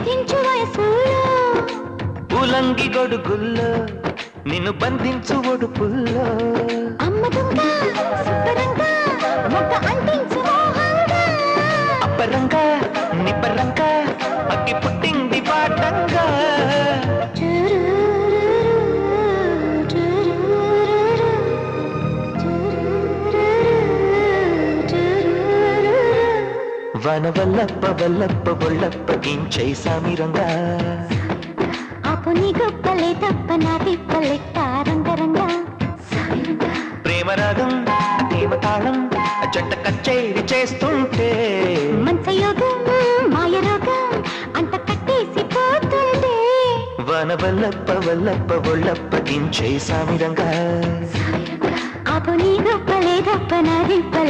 విధించు వయసులో. ఉలంగి గొడుగుల్లో నిన్ను బంధించు ఒడుపుల్లో. అప్పరంగా నిపరంగా అగ్గి పుట్టింది పాటంగా. వన వల్లప్ప వల్లప్ప బొల్లప్ప గించై సామిరంగా అప్పు నీ గొప్పలే తప్ప నా తిప్పలెట్ట రంగరంగా ప్రేమ రాగం ప్రేమ తాళం జంట కచేరి చేస్తుంటే. మంచయోగం మాయ రోగం అంత కట్టేసి పోతుండే వన వల్లప్ప వల్లప్ప బొల్లప్ప గించై సామిరంగా అప్పు నీ గొప్పలే తప్ప నా తిప్పలే